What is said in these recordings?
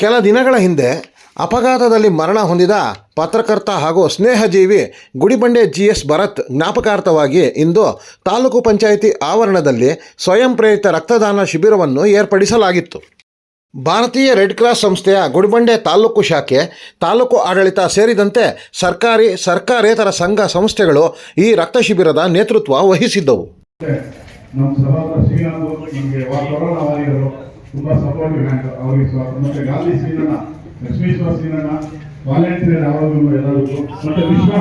ಕೆಲ ದಿನಗಳ ಹಿಂದೆ ಅಪಘಾತದಲ್ಲಿ ಮರಣ ಹೊಂದಿದ ಪತ್ರಕರ್ತ ಹಾಗೂ ಸ್ನೇಹಜೀವಿ ಗುಡಿಬಂಡೆ ಜಿ ಎಸ್ ಭರತ್ ಜ್ಞಾಪಕಾರ್ಥವಾಗಿ ಇಂದು ತಾಲೂಕು ಪಂಚಾಯಿತಿ ಆವರಣದಲ್ಲಿ ಸ್ವಯಂ ಪ್ರೇರಿತ ರಕ್ತದಾನ ಶಿಬಿರವನ್ನು ಏರ್ಪಡಿಸಲಾಗಿತ್ತು. ಭಾರತೀಯ ರೆಡ್ ಕ್ರಾಸ್ ಸಂಸ್ಥೆಯ ಗುಡಿಬಂಡೆ ತಾಲೂಕು ಶಾಖೆ, ತಾಲೂಕು ಆಡಳಿತ ಸೇರಿದಂತೆ ಸರ್ಕಾರಿ ಸರ್ಕಾರೇತರ ಸಂಘ ಸಂಸ್ಥೆಗಳು ಈ ರಕ್ತ ಶಿಬಿರದ ನೇತೃತ್ವ ವಹಿಸಿದ್ದವು. ತುಂಬಾ ಸಪೋರ್ಟಿವ್ ಬ್ಯಾಂಕ್ ಅವರಿಗೆ ಮತ್ತೆ ಗಾಂಧಿ ಸೀನಣ್ಣ, ಲಕ್ಷ್ಮೀಶ್ವರ ಸೀನಣ್ಣ ವಾಲಂಟಿಯರ್ ಯಾವಾಗಲೂ ಎಲ್ಲರಿಗೂ ಮತ್ತೆ ವಿಶ್ವ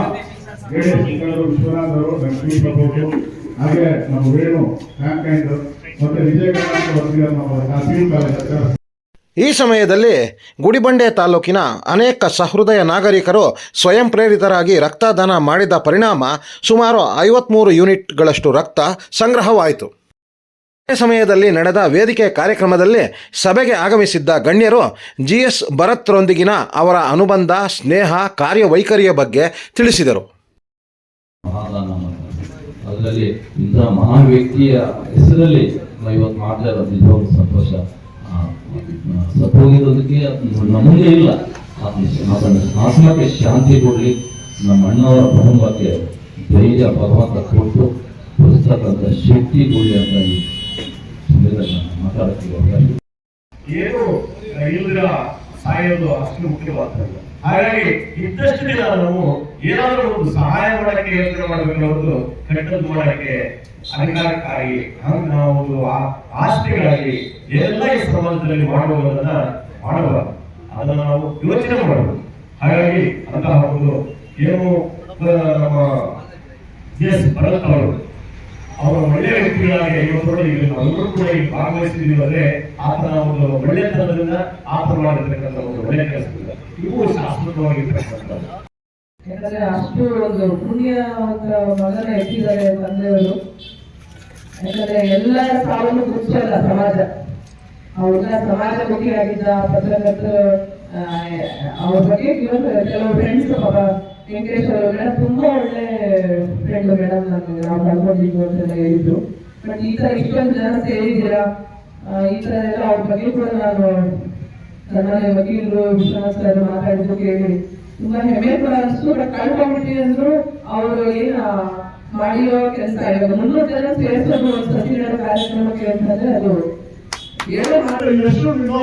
ಶ್ರೀಗಳು ವಿಶ್ವನಾಥ್ ಅವರು ಲಕ್ಷ್ಮೀ ಸಪೋರ್ಟು ಹಾಗೆ ನಮ್ಮ ವೇಣು ಫ್ಯಾನ್ಕೈಂಡ್ ಮತ್ತೆ ವಿಜಯ ನಮ್ಮ ಈ ಸಮಯದಲ್ಲಿ ಗುಡಿಬಂಡೆ ತಾಲೂಕಿನ ಅನೇಕ ಸಹೃದಯ ನಾಗರಿಕರು ಸ್ವಯಂ ಪ್ರೇರಿತರಾಗಿ ರಕ್ತದಾನ ಮಾಡಿದ ಪರಿಣಾಮ ಸುಮಾರು ಐವತ್ಮೂರು ಯೂನಿಟ್ಗಳಷ್ಟು ರಕ್ತ ಸಂಗ್ರಹವಾಯಿತು. ಸಮಯದಲ್ಲಿ ನಡೆದ ವೇದಿಕೆ ಕಾರ್ಯಕ್ರಮದಲ್ಲಿ ಸಭೆಗೆ ಆಗಮಿಸಿದ್ದ ಗಣ್ಯರು ಜಿ ಎಸ್ ಭರತ್ರೊಂದಿಗಿನ ಅವರ ಅನುಬಂಧ, ಸ್ನೇಹ, ಕಾರ್ಯವೈಖರಿಯ ಬಗ್ಗೆ ತಿಳಿಸಿದರು. ಅದರಲ್ಲಿ ಇಂಥ ಮಹಾನ್ ವ್ಯಕ್ತಿಯ ಹೆಸರಲ್ಲಿ ನಾವು ಇವತ್ತು ಮಾಡ್ತಾ ಇರೋದು. ನಿಜವಾಗ್ಲೂ ಸಂತೋಷ. ಸತ್ತೋಗಿರೋದಕ್ಕೆ ನಮಗೆ ಇಲ್ಲ. ಆತ್ಮ- ಆತನ ಆತ್ಮಕ್ಕೆ ಶಾಂತಿ ಕೊಡಲಿ. ನಮ್ಮ ಅಣ್ಣವರ ಕುಟುಂಬಕ್ಕೆ ಧೈರ್ಯ, ಭಗವಂತ ಕೊಟ್ಟು ಉಳಿಸ್ತಕ್ಕಂಥ ಶಕ್ತಿ ಕೊಡಲಿ ಅಂತ ಏನು ಇಲ್ದಿರ ಸಾಯೋದು ಅಷ್ಟು ಮುಖ್ಯವಾಗ್ತದೆ ಹಾಗಾಗಿ ಇದ್ದಷ್ಟು ದಿನ ನಾವು ಏನಾದರೂ ಒಂದು ಸಹಾಯ ಮಾಡಕ್ಕೆ ಯೋಚನೆ ಮಾಡಬೇಕು ಹೊರತು ಕೆಟ್ಟದ್ದು ಮಾಡಕ್ಕೆ ಅಧಿಕಾರಕ್ಕಾಗಿ ನಾವು ಒಂದು ಆ- ಆಸ್ತಿಗಾಗಿ ಎಲ್ಲ ಈ ಸಮಾಜದಲ್ಲಿ ಮಾಡುವುದನ್ನ ಮಾಡಬಾರದು. ಅದನ್ನ ನಾವು ಯೋಚನೆ ಮಾಡಬೇಕು. ಹಾಗಾಗಿ ಅಂತಹ ಒಂದು ಏನು ನಮ್ಮ ಎಸ್ ಭರತ್ ಅವರು ಅವರು ಒಳ್ಳೆಯ ವ್ಯಕ್ತಿಗಳಾಗಿ ಇವತ್ತು ಈಗ ಅವರು ಕೂಡ ಈಗ ಭಾಗವಹಿಸಿದ್ರೆ ಅಂದ್ರೆ ಆತನ ಒಂದು ಒಳ್ಳೆತನದಿಂದ ಆತ ಮಾಡಿರ್ತಕ್ಕಂಥ ಒಂದು ಒಳ್ಳೆಯ ಕೆಲಸದಿಂದ ಇವು ಶಾಶ್ವತವಾಗಿರ್ತಕ್ಕಂಥದ್ದು ಯಾಕಂದ್ರೆ ಅಷ್ಟು ಒಂದು ಪುಣ್ಯವಂತ ಮಗನ ಎತ್ತಿದ್ದಾರೆ ತಂದೆಯವರು. ಯಾಕಂದ್ರೆ ಎಲ್ಲರ ಸಾವನ್ನು ಮುಚ್ಚಲ್ಲ ಸಮಾಜ. ಅವ್ರನ್ನ ಮುಖ್ಯ ಆಗಿದ್ದ ಪತ್ರಕರ್ತರು ಅವ್ರ ಬಗ್ಗೆ ಕೆಲವು ಫ್ರೆಂಡ್ಸ್ ಪಾಪ ವೆಂಕಟೇಶ್ ಅವರು ತುಂಬಾ ಒಳ್ಳೆ ಫ್ರೆಂಡ್ ಮೇಡಮ್ ನಾನು ನಾವು ಕಳ್ಕೊಂಡಿದ್ವಿ ಅಂತ ಹೇಳಿದ್ರು ಬಟ್ ಈ ತರ ಇಷ್ಟೊಂದು ಜನ ಸೇರಿದ್ದೀರಾ? ಈ ತರ ಎಲ್ಲ ಅವ್ರ ಬಗ್ಗೆ ಕೂಡ ನಾನು ನನ್ನ ವಕೀಲರು, ವಿಶ್ವನಾಥ್ ಸರ್ ಮಾತಾಡಿದ್ದು ಕೇಳಿ. ತುಂಬಾ ಹೆಮ್ಮೆ ಕೂಡ ಅನಿಸ್ತು ಬಟ್ ಕಳ್ಕೊಂಡ್ಬಿಟ್ಟಿದೆ ಅಂದ್ರು ಅವರು ಏನ ಮಾಡಿರೋ ಕೆಲಸ ಇವಾಗ ಮುನ್ನೂರು ಜನ ಸೇರಿಸೋದು ಒಂದು ನಡ ಕಾರ್ಯಕ್ರಮಕ್ಕೆ ಅಂತಂದ್ರೆ ಅದು ಹೇಳೋ ಮಾತು ಎಷ್ಟು ನೀವು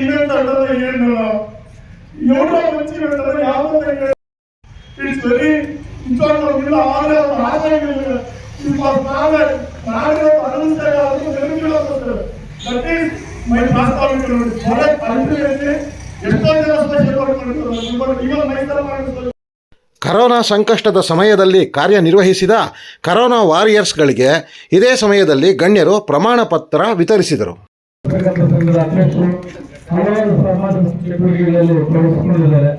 ಇವೆಂಟ್ ಅಂದ್ರೆ ಏನು? ಕರೋನಾ ಸಂಕಷ್ಟದ ಸಮಯದಲ್ಲಿ ಕಾರ್ಯನಿರ್ವಹಿಸಿದ ಕರೋನಾ ವಾರಿಯರ್ಸ್ಗಳಿಗೆ ಇದೇ ಸಮಯದಲ್ಲಿ ಗಣ್ಯರು ಪ್ರಮಾಣ ಪತ್ರ ವಿತರಿಸಿದರು. ಹಲವಾರು ಸಮಾಜ ಚಟುವಟಿಕೆಗಳಲ್ಲಿ ತೊಡಗಿಸಿಕೊಂಡಿದ್ದಾರೆ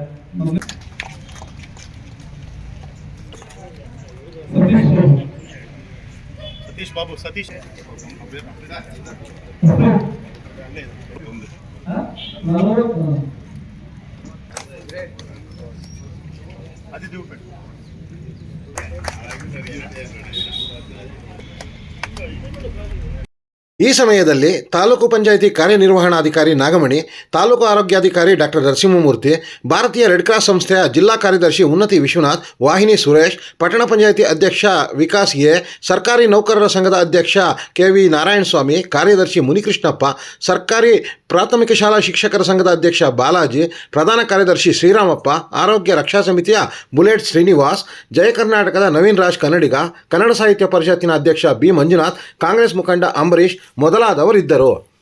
ಸತೀಶ್ ಬಾಬು ಸತೀಶ್ ಬಾಬು ಸತೀಶ್ ಹ? ನಲವತ್ತು ಅದಿದ್ದು ಈ ಸಮಯದಲ್ಲಿ ತಾಲೂಕು ಪಂಚಾಯಿತಿ ಕಾರ್ಯನಿರ್ವಹಣಾಧಿಕಾರಿ ನಾಗಮಣಿ, ತಾಲೂಕು ಆರೋಗ್ಯಾಧಿಕಾರಿ ಡಾಕ್ಟರ್ ನರಸಿಂಹಮೂರ್ತಿ, ಭಾರತೀಯ ರೆಡ್ ಕ್ರಾಸ್ ಸಂಸ್ಥೆಯ ಜಿಲ್ಲಾ ಕಾರ್ಯದರ್ಶಿ ಉನ್ನತಿ ವಿಶ್ವನಾಥ್, ವಾಹಿನಿ ಸುರೇಶ್, ಪಟ್ಟಣ ಪಂಚಾಯಿತಿ ಅಧ್ಯಕ್ಷ ವಿಕಾಸ್ ಎ, ಸರ್ಕಾರಿ ನೌಕರರ ಸಂಘದ ಅಧ್ಯಕ್ಷ ಕೆ ವಿ ನಾರಾಯಣಸ್ವಾಮಿ, ಕಾರ್ಯದರ್ಶಿ ಮುನಿಕೃಷ್ಣಪ್ಪ, ಸರ್ಕಾರಿ ಪ್ರಾಥಮಿಕ ಶಾಲಾ ಶಿಕ್ಷಕರ ಸಂಘದ ಅಧ್ಯಕ್ಷ ಬಾಲಾಜಿ, ಪ್ರಧಾನ ಕಾರ್ಯದರ್ಶಿ ಶ್ರೀರಾಮಪ್ಪ, ಆರೋಗ್ಯ ರಕ್ಷಾ ಸಮಿತಿಯ ಬುಲೆಟ್ ಶ್ರೀನಿವಾಸ್, ಜಯ ಕರ್ನಾಟಕದ ನವೀನ್ ರಾಜ್ ಕನ್ನಡಿಗ, ಕನ್ನಡ ಸಾಹಿತ್ಯ ಪರಿಷತ್ತಿನ ಅಧ್ಯಕ್ಷ ಬಿ ಮಂಜುನಾಥ್, ಕಾಂಗ್ರೆಸ್ ಮುಖಂಡ ಅಂಬರೀಶ್ ಮೊದಲಾದವರಿದ್ದರು.